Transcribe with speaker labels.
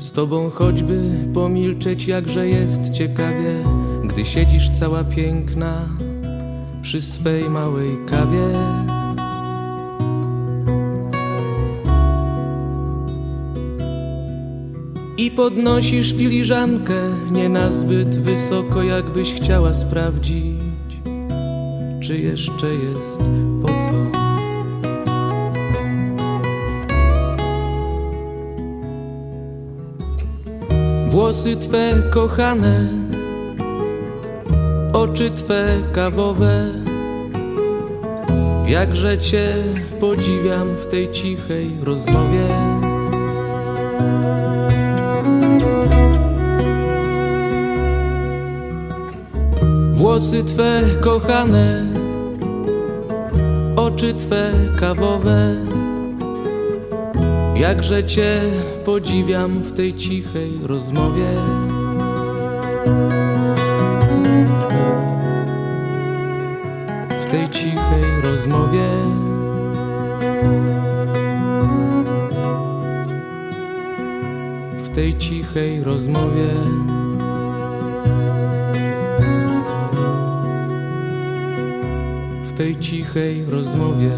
Speaker 1: Z tobą choćby pomilczeć, jakże jest ciekawie, gdy siedzisz cała piękna przy swej małej kawie. I podnosisz filiżankę nie na zbyt wysoko, jakbyś chciała sprawdzić, czy jeszcze jest po co. Włosy twe kochane, oczy twe kawowe. Jakże cię podziwiam w tej cichej rozmowie. Włosy twe kochane, oczy twe kawowe. Jakże cię podziwiam w tej cichej rozmowie. W tej cichej rozmowie. W tej cichej rozmowie. W tej cichej rozmowie.